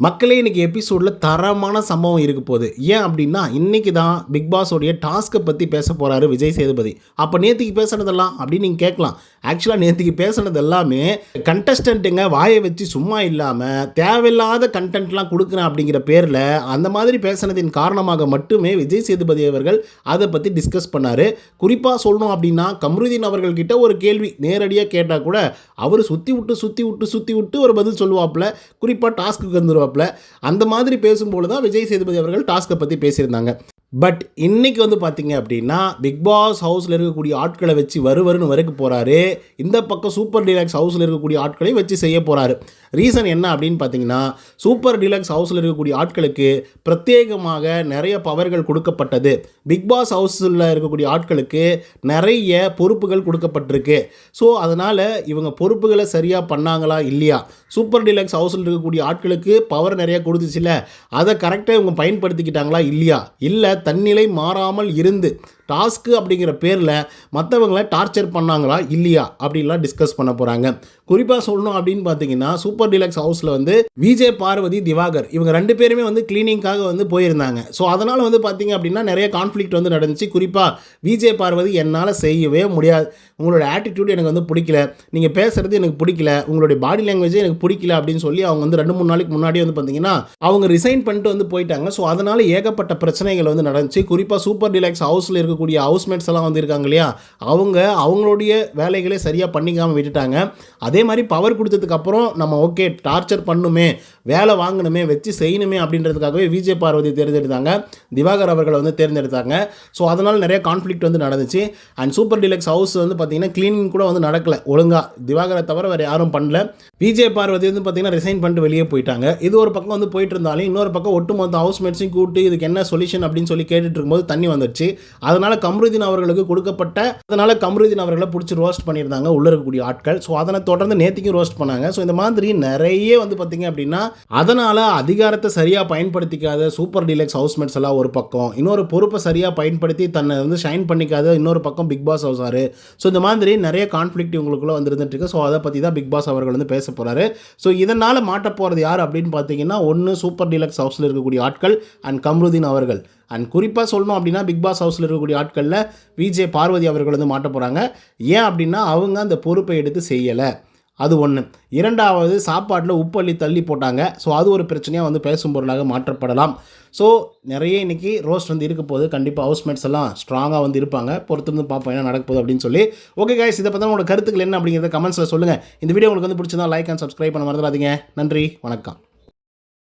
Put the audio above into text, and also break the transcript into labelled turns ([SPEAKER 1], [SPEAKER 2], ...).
[SPEAKER 1] மக்களே இன்றைக்கி எபிசோடில் தரமான சம்பவம் இருக்க போகுது. ஏன் அப்படின்னா இன்றைக்கி தான் பிக் பாஸோடைய டாஸ்க்கை பற்றி பேச போகிறாரு விஜய் சேதுபதி. அப்போ நேற்றுக்கு பேசுனதெல்லாம் அப்படின்னு நீங்கள் கேட்கலாம். ஆக்சுவலாக நேற்றுக்கு பேசுனது எல்லாமே கண்டஸ்டண்ட்டுங்க வாயை வச்சு சும்மா இல்லாமல் தேவையில்லாத கண்டென்ட்லாம் கொடுக்குறேன் அப்படிங்கிற பேரில் அந்த மாதிரி பேசுனதின் காரணமாக மட்டுமே விஜய் சேதுபதி அவர்கள் அதை பற்றி டிஸ்கஸ் பண்ணார். குறிப்பாக சொல்லணும் அப்படின்னா கம்ருதீன் அவர்கள்கிட்ட ஒரு கேள்வி நேரடியாக கேட்டால் கூட அவர் சுற்றி விட்டு சுற்றி விட்டு சுற்றி விட்டு ஒரு பதில் சொல்லுவாப்புல. குறிப்பாக டாஸ்க்கு வந்துருவாப்புல அந்த மாதிரி பேசும்போது தான் விஜய் சேதுபதி அவர்கள் டாஸ்க்கை பற்றி பேசியிருந்தாங்க. பட் இன்னைக்கு வந்து பார்த்தீங்க அப்படின்னா பிக் பாஸ் ஹவுஸில் இருக்கக்கூடிய ஆட்களை வச்சு வருவருன்னு வரைக்கும் போகிறாரு இந்த பக்கம் சூப்பர் டீலக்ஸ் ஹவுஸில் இருக்கக்கூடிய ஆட்களை வச்சு செய்ய போகிறாரு ரீசன் என்ன அப்படின்னு பார்த்தீங்கன்னா சூப்பர் டீலக்ஸ் ஹவுஸில் இருக்கக்கூடிய ஆட்களுக்கு பிரத்யேகமாக நிறைய பவர்கள் கொடுக்கப்பட்டது. பிக் பாஸ் ஹவுஸில் இருக்கக்கூடிய ஆட்களுக்கு நிறைய பொறுப்புகள் கொடுக்கப்பட்டிருக்கு. ஸோ அதனால் இவங்க பொறுப்புகளை சரியாக பண்ணாங்களா இல்லையா? சூப்பர் டீலக்ஸ் ஹவுஸில் இருக்கக்கூடிய ஆட்களுக்கு பவர் நிறைய கொடுத்துச்சுல. அதை கரெக்டாக இவங்க பயன்படுத்திக்கிட்டாங்களா இல்லையா? இல்லை தன்னிலை மாறாமல் இருந்து டாஸ்க்கு அப்படிங்கிற பேரில் மற்றவங்களை டார்ச்சர் பண்ணாங்களா இல்லையா அப்படின்லாம் டிஸ்கஸ் பண்ண போகிறாங்க குறிப்பாக சொல்லணும் அப்படின்னு பார்த்தீங்கன்னா சூப்பர் டிலக்ஸ் ஹவுஸில் வந்து விஜய் பார்வதி திவாகர் இவங்க ரெண்டு பேருமே வந்து கிளீனிங்காக வந்து போயிருந்தாங்க. ஸோ அதனால் வந்து பார்த்தீங்க அப்படின்னா நிறைய கான்ஃப்ளிக்ட் வந்து நடந்துச்சு. குறிப்பாக விஜய் பார்வதி என்னால் செய்யவே முடியாது. உங்களோட ஆட்டிடியூட் எனக்கு வந்து பிடிக்கல. நீங்கள் பேசுகிறது எனக்கு பிடிக்கல. உங்களுடைய பாடி லாங்குவேஜே எனக்கு பிடிக்கல அப்படின்னு சொல்லி அவங்க வந்து ரெண்டு மூணு நாளைக்கு முன்னாடி வந்து பார்த்தீங்கன்னா அவங்க ரிசைன் பண்ணிட்டு வந்து போயிட்டாங்க. ஸோ அதனால் ஏகப்பட்ட பிரச்சனைகள் வந்து நடந்துச்சு. குறிப்பாக சூப்பர் டிலக்ஸ் ஹவுஸில் இருக்கக்கூடிய ஹவுஸ்மேட்ஸ் எல்லாம் வந்து இருக்காங்க இல்லையா? அவங்க அவங்களுடைய வேலைகளை சரியாக பண்ணிக்காமல் விட்டுட்டாங்க. அதே மாதிரி பவர் கொடுத்ததுக்கப்புறம் நம்ம ஓகே டார்ச்சர் பண்ணுமே வேலை வாங்கணுமே வச்சு செய்யணுமே அப்படின்றதுக்காகவே விஜய் பார்வதி தேர்ந்தெடுத்தாங்க. திவாகர் அவர்களை வந்து தேர்ந்தெடுத்தாங்க. ஸோ அதனால் நிறைய கான்ஃப்ளிக்ட் வந்து நடந்துச்சு. அண்ட் சூப்பர் டிலக்ஸ் ஹவுஸ் வந்து பார்த்தீங்கன்னா க்ளீனிங் கூட வந்து நடக்கலை. ஒழுங்காக திவாகரை தவிர வேறு யாரும் பண்ணல. விஜய் பார்வதி வந்து பார்த்தீங்கன்னா ரிசைன் பண்ணிட்டு வெளியே போயிட்டாங்க. இது ஒரு பக்கம் வந்து போயிட்டு இருந்தாலும் இன்னொரு பக்கம் ஒட்டுமொத்த ஹவுஸ்மேட்ஸையும் கூப்பிட்டு இதுக்கு என்ன சொல்யூஷன் அப்படின்னு சொல்லி கேட்டுட்டு இருக்கும்போது தண்ணி வந்துடுச்சு அதனால் கம்ருதீன் அவர்களுக்கு கொடுக்கப்பட்ட அதனால் கம்ருதீன் அவர்களை பிடிச்சி ரோஸ்ட் பண்ணியிருந்தாங்க உள்ள இருக்கக்கூடிய ஆட்கள். ஸோ அதனை தொடர்ந்து நேத்திக்கும் ரோஸ்ட் பண்ணாங்க. ஸோ இந்த மாதிரி நிறைய வந்து பார்த்தீங்க அப்படின்னா அதனால் அதிகாரத்தை சரியாக பயன்படுத்திக்காத சூப்பர் டீலக்ஸ் ஹவுஸ்மேட்ஸ் எல்லாம் ஒரு பக்கம். இன்னொரு பொறுப்பை சரியாக பயன்படுத்தி தன்னை வந்து ஷைன் பண்ணிக்காத இன்னொரு பக்கம் பிக் பாஸ் ஹவுஸாரு ஸோ இந்த மாதிரி நிறைய கான்ஃப்ளிக்ட் இவங்களுக்குள்ள வந்துருந்துட்டு இருக்கு ஸோ அதை பற்றி தான் பிக் பாஸ் அவர்கள் வந்து பேச போகிறாரு ஸோ இதனால் மாட்ட போகிறது யார் அப்படின்னு பார்த்தீங்கன்னா ஒன்று சூப்பர் டீலக்ஸ் ஹவுஸில் இருக்கக்கூடிய ஆட்கள் அண்ட் கம்ருதீன் அவர்கள். அண்ட் குறிப்பாக சொல்லணும் அப்படின்னா பிக் பாஸ் ஹவுஸில் இருக்கக்கூடிய ஆட்களில் விஜே பார்வதி அவர்கள் வந்து மாட்ட போகிறாங்க ஏன் அப்படின்னா அவங்க அந்த பொறுப்பை எடுத்து செய்யலை. அது ஒன்று இரண்டாவது சாப்பாட்டில் உப்பு அள்ளி தள்ளி போட்டாங்க. ஸோ அது ஒரு பிரச்சனையாக வந்து பேசும் பொருளாக மாற்றப்படலாம். ஸோ நிறைய இன்றைக்கி ரோஸ்ட் வந்து இருக்க போது கண்டிப்பாக ஹவுஸ்மேட்ஸ் எல்லாம் ஸ்ட்ராங்காக வந்து இருப்பாங்க. பொறுத்திருந்து பார்ப்போம் என்ன நடக்க போகுது அப்படின்னு சொல்லி. ஓகே கைஸ் இதை பற்றி உங்களோட கருத்துக்கள் என்ன அப்படிங்கிறத கமெண்ட்ஸில் சொல்லுங்கள் இந்த வீடியோ உங்களுக்கு வந்து பிடிச்சிருந்தா லைக் அண்ட் சப்ஸ்கிரைப் பண்ண மறந்துடாதீங்க. நன்றி. வணக்கம்.